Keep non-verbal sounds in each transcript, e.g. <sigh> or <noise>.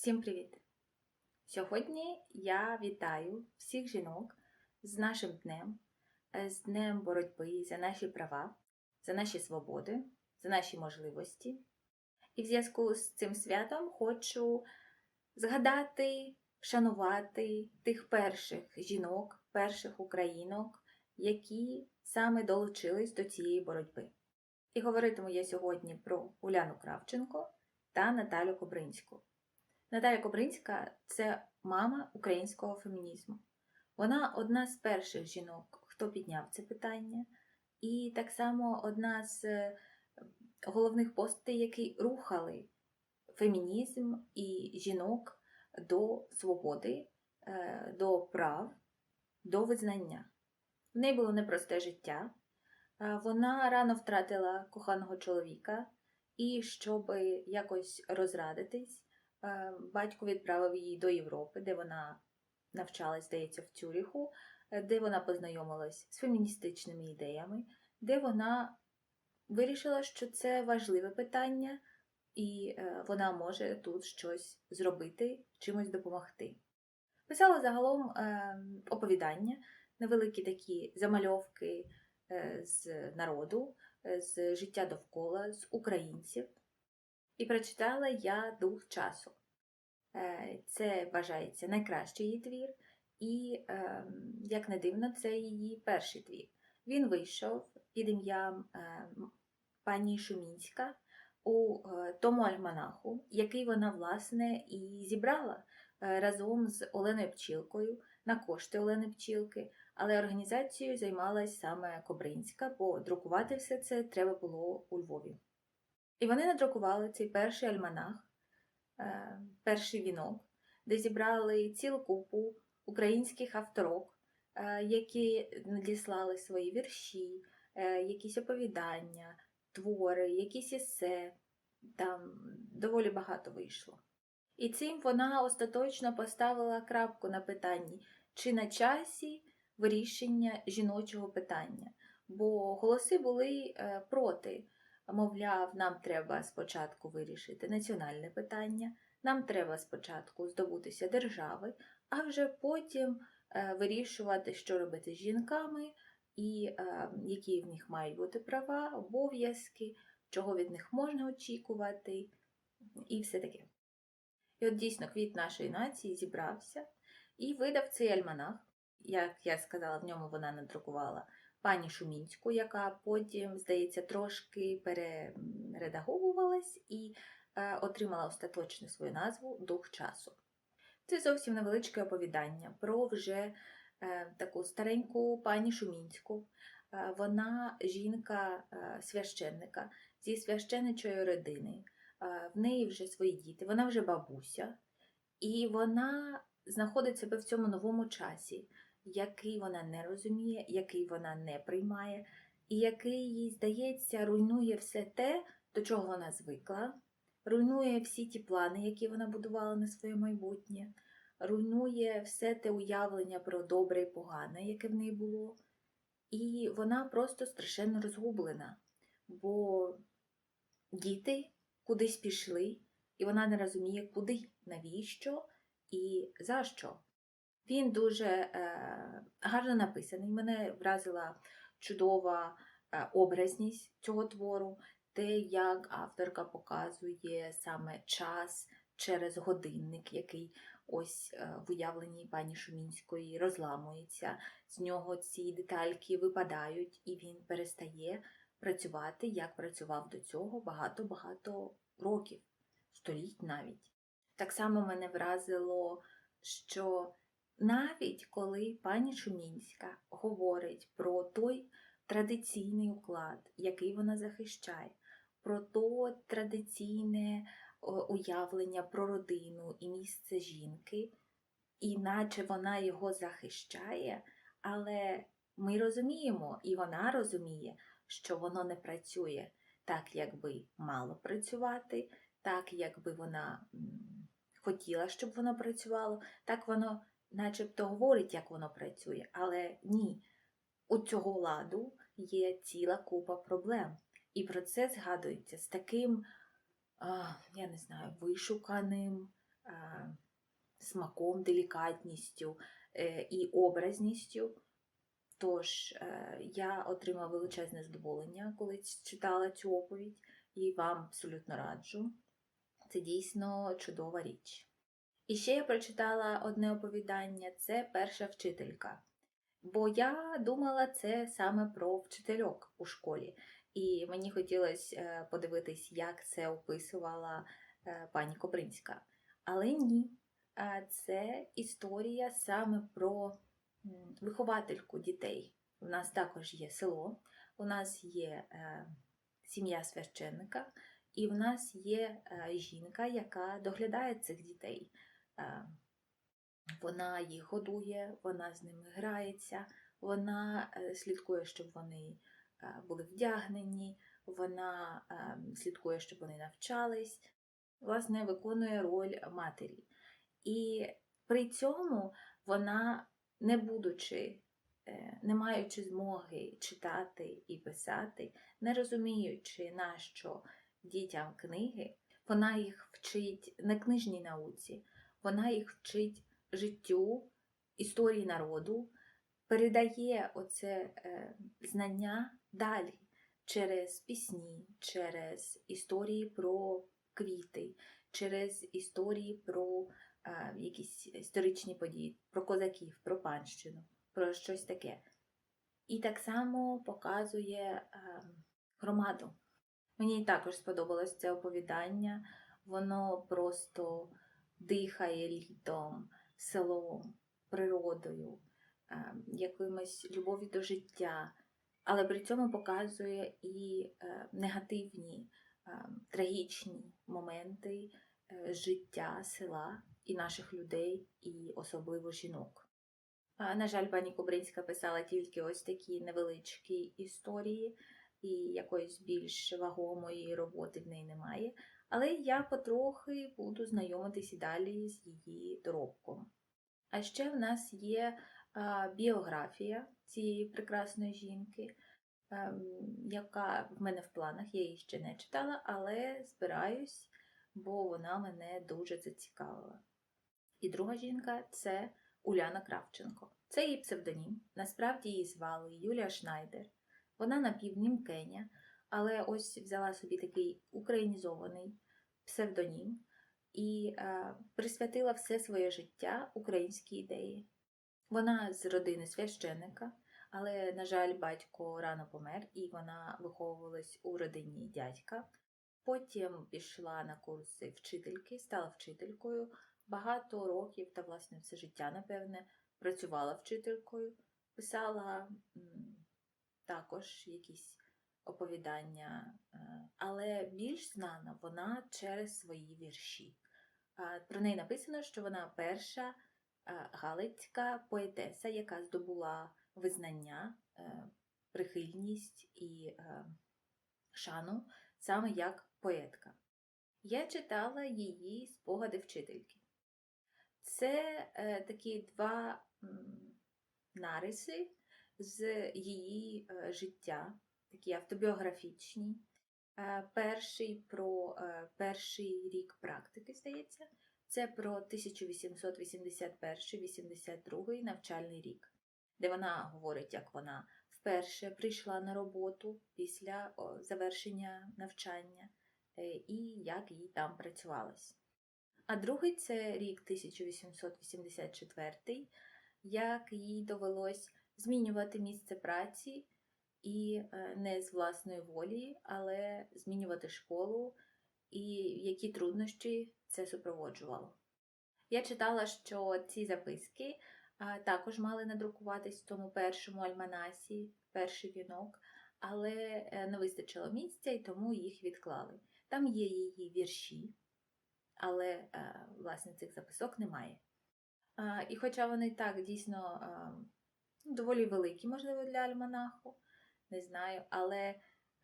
Всім привіт! Сьогодні я вітаю всіх жінок з нашим днем, е, з Днем боротьби за наші права, за наші свободи, за наші можливості. І в зв'язку з цим святом хочу згадати, вшанувати тих перших жінок, перших українок, які саме долучились до цієї боротьби. І говоритиму я сьогодні про Уляну Кравченко та Наталю Кобринську. Наталя Кобринська це мама українського фемінізму. Вона одна з перших жінок, хто підняв це питання, і так само одна з е, головних постатей, які рухали фемінізм і жінок до свободи, е, до прав, до визнання. В неї було непросте життя. Е, Вона рано втратила коханого чоловіка, і щоб якось розрадитись, батько відправив її до Європи, де вона навчалась, здається, в Цюріху, е, де вона познайомилась з феміністичними ідеями, де вона вирішила, що це важливе питання, і е, вона може тут щось зробити, чимось допомогти. Писала загалом е, оповідання, невеликі такі замальовки е, з народу, е, з життя довкола, з українців. І прочитала я дух часу. Е, Це вважається найкращий її твір, і, е, як не дивно, це її перший твір. Він вийшов під ім'ям е, пані Шумінська у е, тому альманаху, який вона, власне, і зібрала разом з Оленою Пчілкою на кошти Олени Пчілки, але організацією займалась саме Кобринська, бо друкувати все це треба було у Львові. І вони надрукували цей перший альманах, е, перший вінок, де зібрали цілу купу українських авторок, е, які надіслали свої вірші, е, якісь оповідання, твори, якісь есе. Там доволі багато вийшло. І цим вона остаточно поставила крапку на питанні, чи на часі вирішення жіночого питання. Бо голоси були проти. Мовляв, нам треба спочатку вирішити національне питання, нам треба спочатку здобутися держави, а вже потім е, вирішувати, що робити з жінками, і е, які в них мають бути права, обов'язки, чого від них можна очікувати, і все таке. І от дійсно квіт нашої нації зібрався і видав цей альманах. Як я сказала, в ньому вона надрукувала пані Шумінську, яка потім, здається, трошки перередаговувалась і е, отримала остаточну свою назву Дух часу. Це зовсім невеличке оповідання про вже е, таку стареньку пані Шумінську. Е, вона жінка е, священника зі священичої родини. В неї вже свої діти, вона вже бабуся, і вона знаходить себе в цьому новому часі, який вона не розуміє, який вона не приймає, і який їй здається, руйнує все те, до чого вона звикла, руйнує всі ті плани, які вона будувала на своє майбутнє, руйнує все те уявлення про добре і погане, яке в неї було. І вона просто страшенно розгублена, бо діти кудись пішли, і вона не розуміє, куди, навіщо і за що. Він дуже е, гарно написаний. Мене вразила чудова е, образність цього твору, те, як авторка показує саме час через годинник, який ось е, в уявленні пані Шумінської розламується. З нього ці детальки випадають, і він перестає працювати, як працював до цього багато-багато років, століть навіть. Так само мене вразило, що навіть коли пані Шумінська говорить про той традиційний уклад, який вона захищає, про то традиційне уявлення про родину і місце жінки, і наче вона його захищає, але ми розуміємо, і вона розуміє, що воно не працює так, як би мало працювати, так, як би вона хотіла, щоб воно працювало, так воно начебто говорить, як воно працює, але ні. У цього ладу є ціла купа проблем. І про це згадується з таким, я не знаю, вишуканим, смаком, делікатністю е, і образністю. Тож е, я отримала величезне задоволення, коли читала цю оповідь, і вам абсолютно раджу. Це дійсно чудова річ. І ще я прочитала одне оповідання це перша вчителька. Бо я думала це саме про вчительок у школі. І мені хотілося е, подивитись, як це описувала е, пані Кобринська. Але ні, це історія саме про виховательку дітей. У нас також є село, у нас є е, сім'я священника, і в нас є жінка, яка доглядає цих дітей. Е, Вона їх годує, вона з ними грається, вона е, слідкує, щоб вони е, були вдягнені, вона слідкує, щоб вони навчались, власне, виконує роль матері. І при цьому вона, не будучи, не маючи змоги читати і писати, не розуміючи, на що дітям книги, вона їх вчить не книжній науці, вона їх вчить життю, історії народу, передає оце е, знання далі через пісні, через історії про квіти, через історії про е, якісь історичні події, про козаків, про панщину, про щось таке. І так само показує е, громаду. Мені також сподобалось це оповідання. Воно просто дихає літом, селом, природою, е, якимось любов'ю до життя, але при цьому показує і е, негативні, е, трагічні моменти життя села і наших людей, і особливо жінок. На жаль, пані Кубринська писала тільки ось такі невеличкі історії, і якоїсь більш вагомої роботи в неї немає. Але я потрохи буду знайомитись і далі з її доробком. А ще в нас є біографія цієї прекрасної жінки, ем, яка в мене в планах, я її ще не читала, але збираюсь, бо вона мене дуже зацікавила. І друга жінка це Уляна Кравченко. Це її псевдонім. Насправді її звали Юлія Шнайдер. Вона напівнімкеня, але ось взяла собі такий українізований псевдонім і е, присвятила все своє життя українській ідеї. Вона з родини священника, але, на жаль, батько рано помер, і вона виховувалась у родині дядька. Потім пішла на курси вчительки, стала вчителькою. Багато років та, власне, все життя, напевне, працювала вчителькою, писала м, також якісь оповідання, е, але більш знана вона через свої вірші. Про неї написано, що вона перша е, галицька поетеса, яка здобула визнання, е, прихильність і шану саме як поетка. Я читала її спогади вчительки. Це такі два нариси з її життя, такі автобіографічні. Е, перший про е, перший рік практики, здається, це про 1881-82 навчальний рік, де вона говорить, як вона вперше прийшла на роботу після завершення навчання е, і як їй там працювалось. А другий це рік 1884, як їй довелось змінювати місце праці і е, не з власної волі, але змінювати школу, і які труднощі це супроводжувало. Я читала, що ці записки також мали надрукуватись в тому першому альманасі, перший вінок, але е, не вистачило місця і тому їх відклали. Там є її вірші, але е, власне цих записок немає. І хоча вони так дійсно доволі великі, можливо, для альманаху, не знаю, але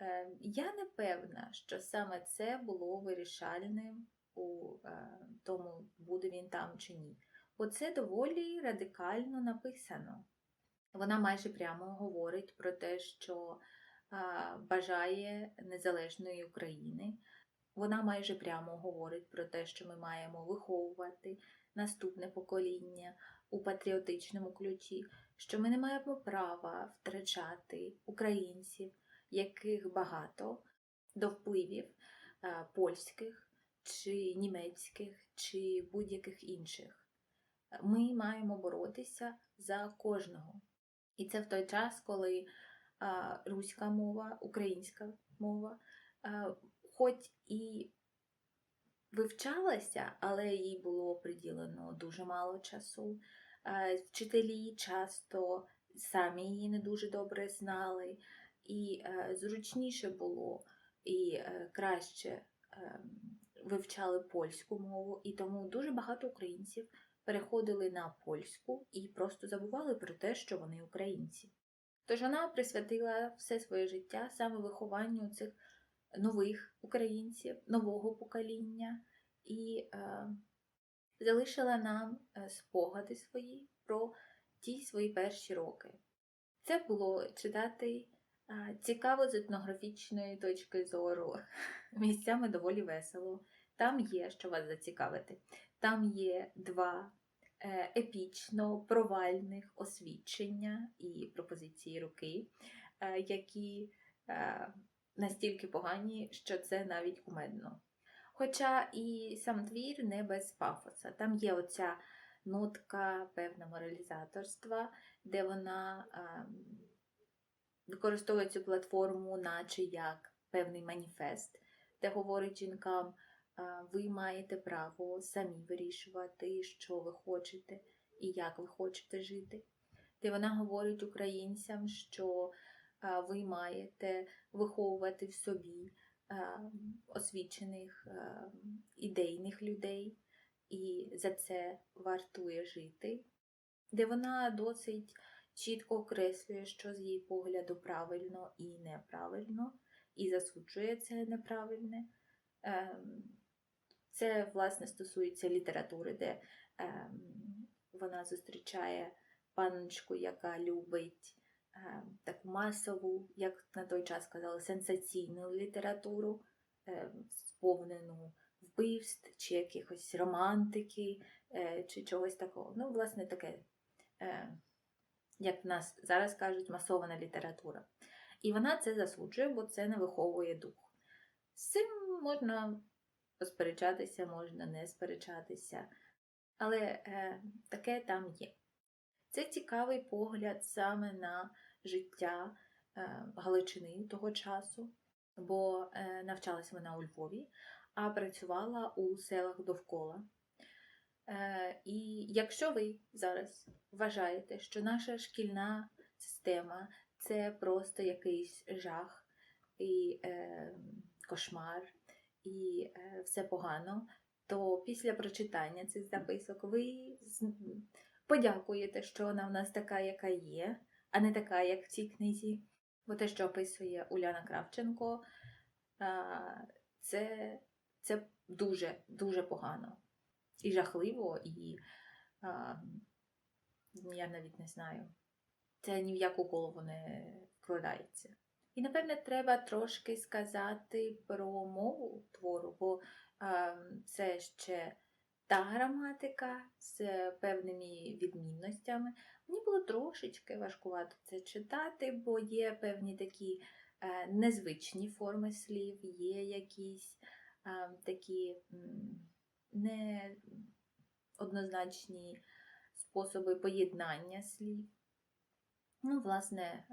е, я не певна, що саме це було вирішальним у е, тому, буде він там чи ні. Бо це доволі радикально написано. Вона майже прямо говорить про те, що а, бажає незалежної України, Вона майже прямо говорить про те, що ми маємо виховувати наступне покоління у патріотичному ключі, що ми не маємо права втрачати українців, яких багато до впливів е, польських чи німецьких чи будь-яких інших. Ми маємо боротися за кожного. І це в той час, коли а, руська мова, українська мова, а, хоч і вивчалася, але їй було приділено дуже мало часу. А, Вчителі часто самі її не дуже добре знали, і е, зручніше було і е, краще е, вивчали польську мову, і тому дуже багато українців переходили на польську і просто забували про те, що вони українці. Тож вона присвятила все своє життя саме вихованню цих нових українців, нового покоління, і е, залишила нам е, спогади свої про ті свої перші роки. Це було читати цікаво з етнографічної точки зору, <laughs> місцями доволі весело. Там є, що вас зацікавити. Там є два е, епічно провальних освідчення і пропозиції руки, е, які настільки погані, що це навіть кумедно. Хоча і сам твір не без пафоса. Там є оця нотка певна моралізаторства, де вона е, використовує цю платформу, наче як певний маніфест, де говорить жінкам ви маєте право самі вирішувати, що ви хочете і як ви хочете жити. Де вона говорить українцям, що ви маєте виховувати в собі освічених ідейних людей, і за це вартує жити, де вона досить чітко окреслює, що з її погляду правильно і неправильно, і засуджує це неправильне. Ем, це, власне, стосується літератури, де ем, вона зустрічає панночку, яка любить таку масову, як на той час казали, сенсаційну літературу, ем, сповнену вбивств, чи якихось романтики, е, чи чогось такого. Ну, власне, таке, е, як в нас зараз кажуть, масована література. І вона це засуджує, бо це не виховує дух. З цим можна посперечатися, можна не сперечатися, але е, таке там є. Це цікавий погляд саме на життя е, Галичини того часу, бо е, навчалася вона у Львові, а працювала у селах довкола. Е, і якщо ви зараз вважаєте, що наша шкільна система це просто якийсь жах і кошмар, і все погано, то після прочитання цих записок ви подякуєте, що вона в нас така, яка є, а не така, як в цій книзі. Бо те, що описує Уляна Кравченко, це це дуже дуже погано. І жахливо, і я навіть не знаю. Це ні в яку голову не вкладається. І, напевне, треба трошки сказати про мову твору, бо е, це ще та граматика з певними відмінностями. Мені було трошечки важкувато це читати, бо є певні такі е, незвичні форми слів, є якісь е, такі неоднозначні способи поєднання слів. Ну, власне,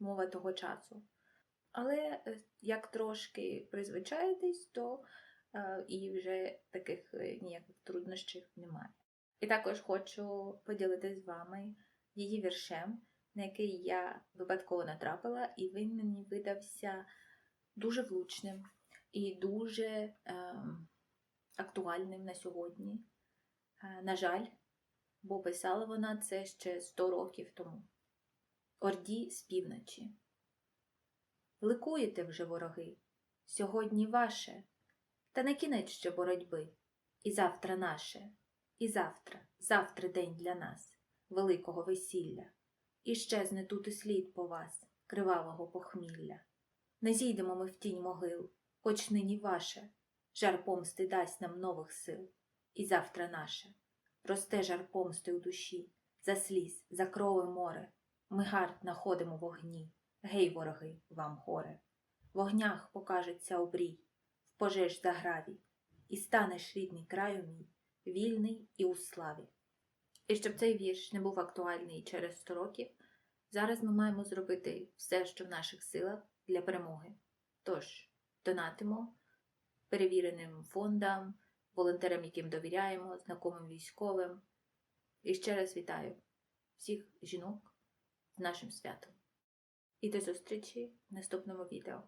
мова того часу. Але е, як трошки призвичаєтесь, то е, і вже таких е, ніяких труднощів немає. І також хочу поділитися з вами її віршем, на який я випадково натрапила, і він мені видався дуже влучним і дуже е, актуальним на сьогодні. Е, на жаль, бо писала вона це ще 100 років тому. Орді з півночі. Ликуєте вже, вороги, сьогодні ваше, та не кінець ще боротьби, і завтра наше, і завтра, завтра день для нас, великого весілля, і щезне тут і слід по вас, кривавого похмілля. Не зійдемо ми в тінь могил, хоч нині ваше, Жар помсти дасть нам нових сил, і завтра наше. Росте жар помсти у душі, за сліз, за крови море. Ми гард находимо в огні, гей, вороги, вам горе. В огнях покажеться обрій, пожеж загравій, і станеш рідний краю мій, вільний і у славі. І щоб цей вірш не був актуальний через 100 років, зараз ми маємо зробити все, що в наших силах для перемоги. Тож, донатимо перевіреним фондам, волонтерам, яким довіряємо, знакомим військовим. І ще раз вітаю всіх жінок з нашим святом. І до зустрічі в наступному відео.